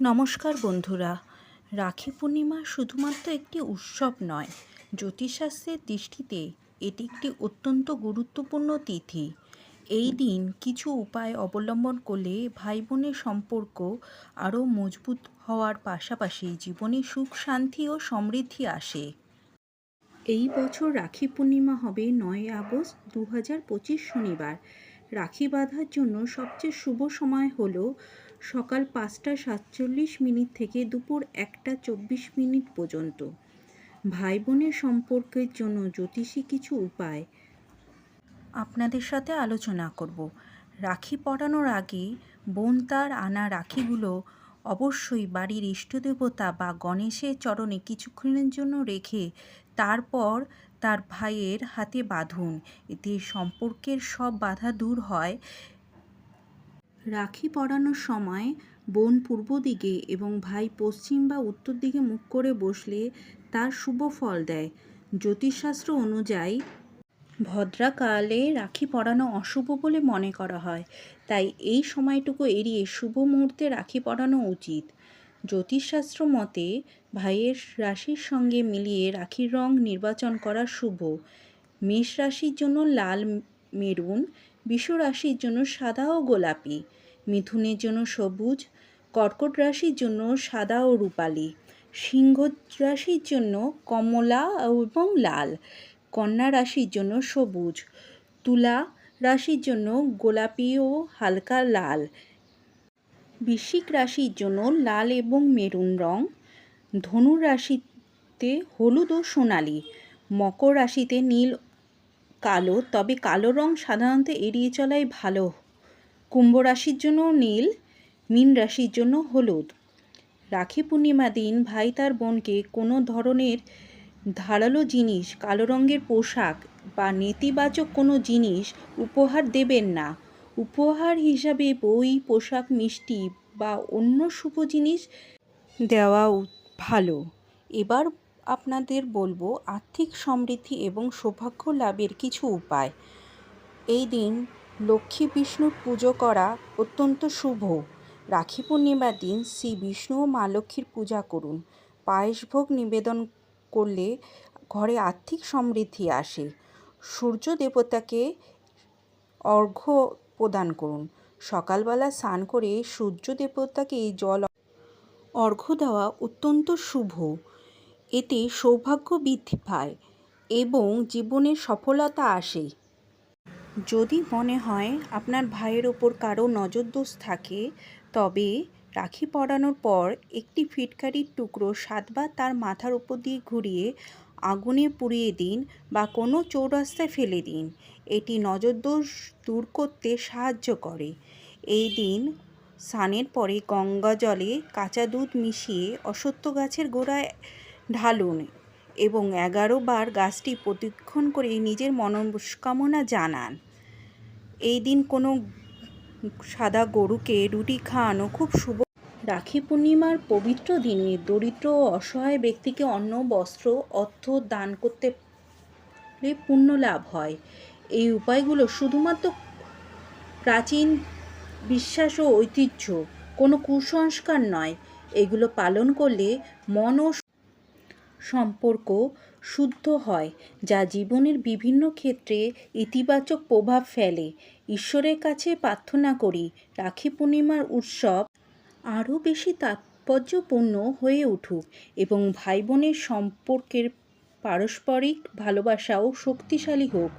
নমস্কার বন্ধুরা। রাখি পূর্ণিমা শুধুমাত্র একটি উৎসব নয়, জ্যোতিষশাস্ত্রের দৃষ্টিতে এটি একটি অত্যন্ত গুরুত্বপূর্ণ তিথি। এই দিন কিছু উপায় অবলম্বন করলে ভাই বোনের সম্পর্ক আরও মজবুত হওয়ার পাশাপাশি জীবনে সুখ, শান্তি ও সমৃদ্ধি আসে। এই বছর রাখি পূর্ণিমা হবে নয় আগস্ট দু হাজার পঁচিশ শনিবার। রাখি বাঁধার জন্য সবচেয়ে শুভ সময় হল সকাল পাঁচটা সাতচল্লিশ মিনিট থেকে দুপুর একটা চব্বিশ মিনিট পর্যন্ত। ভাই বোনের সম্পর্কের জন্য জ্যোতিষী কিছু উপায় আপনাদের সাথে আলোচনা করব। রাখি পরানোর আগে বোন তার আনা রাখিগুলো অবশ্যই বাড়ির ইষ্টদেবতা বা গণেশের চরণে কিছুক্ষণের জন্য রেখে তারপর তার ভাইয়ের হাতে বাঁধুন। এতে সম্পর্কের সব বাধা দূর হয়। রাখি পরানোর সময় বোন পূর্ব দিকে এবং ভাই পশ্চিম বা উত্তর দিকে মুখ করে বসলে তার শুভ ফল দেয়। জ্যোতিষশাস্ত্র অনুযায়ী ভদ্রাকালে রাখি পরানো অশুভ বলে মনে করা হয়। তাই এই সময়টুকু এড়িয়ে শুভ মুহূর্তে রাখি পরানো উচিত। জ্যোতিষশাস্ত্র মতে ভাইয়ের রাশির সঙ্গে মিলিয়ে রাখির রং নির্বাচন করা শুভ। মেষ রাশির জন্য লাল, মেরুন রাশির জন্য সাদা ও গোলাপি, মিথুনের জন্য সবুজ, কর্কট রাশির জন্য সাদা ও রূপালি, সিংহ রাশির জন্য কমলা এবং লাল, কন্যা রাশির জন্য সবুজ, তুলা রাশির জন্য গোলাপি ও হালকা লাল, বৃশ্চিক রাশির জন্য লাল এবং মেরুন রং, ধনু রাশিতে হলুদ ও সোনালি, মকর রাশিতে নীল কালো, তবে কালো রং সাধারণত এড়িয়ে চলাই ভালো। কুম্ভ রাশির জন্য নীল, মীন রাশির জন্য হলুদ। রাখি পূর্ণিমা দিন ভাই তার বোনকে কোনো ধরনের ধারালো জিনিস, কালো রঙের পোশাক বা নেতিবাচক কোনো জিনিস উপহার দেবেন না। উপহার হিসাবে বই, পোশাক, মিষ্টি বা অন্য শুভ জিনিস দেওয়া ভালো। এবার আপনাদের বলব আর্থিক সমৃদ্ধি এবং সৌভাগ্য লাভের কিছু উপায়। এই দিন লক্ষ্মী বিষ্ণুর পুজো করা অত্যন্ত শুভ। রাখি পূর্ণিমার দিন শ্রী বিষ্ণু ও মা লক্ষ্মীর পূজা করুন। পায়েস ভোগ নিবেদন করলে ঘরে আর্থিক সমৃদ্ধি আসে। সূর্য দেবতাকে অর্ঘ্য প্রদান করুন। সকালবেলা স্নান করে সূর্য দেবতাকে জল অর্ঘ্য দেওয়া অত্যন্ত শুভ। এতে সৌভাগ্য বৃদ্ধি পায় এবং জীবনে সফলতা আসে। যদি মনে হয় আপনার ভাইয়ের ওপর কারও নজরদোষ থাকে, তবে রাখি পরানোর পর একটি ফিটকারির টুকরো সাতবার তার মাথার উপর দিয়ে ঘুরিয়ে আগুনে পুড়িয়ে দিন বা কোনো চৌরাস্তায় ফেলে দিন। এটি নজরদোষ দূর করতে সাহায্য করে। এই দিন স্নানের পরে গঙ্গা জলে কাঁচা দুধ মিশিয়ে অসত্য গাছের গোড়ায় ঢালুন এবং এগারো বার গাছটি প্রতিক্ষণ করে নিজের মনস্কামনা জানান। এই দিন কোনো সাদা গরুকে রুটি খাওয়ানো খুব শুভ। রাখি পূর্ণিমার পবিত্র দিনে দরিদ্র ও অসহায় ব্যক্তিকে অন্ন, বস্ত্র, অর্থ দান করতে পুণ্য লাভ হয়। এই উপায়গুলো শুধুমাত্র প্রাচীন বিশ্বাস ও ঐতিহ্য, কোনো কুসংস্কার নয়। এগুলো পালন করলে মন ও সম্পর্ক শুদ্ধ হয়, যা জীবনের বিভিন্ন ক্ষেত্রে ইতিবাচক প্রভাব ফেলে। ঈশ্বরের কাছে প্রার্থনা করি, রাখি পূর্ণিমার উৎসব আরও বেশি তাৎপর্যপূর্ণ হয়ে উঠুক এবং ভাই বোনের সম্পর্কের পারস্পরিক ভালোবাসাও শক্তিশালী হোক।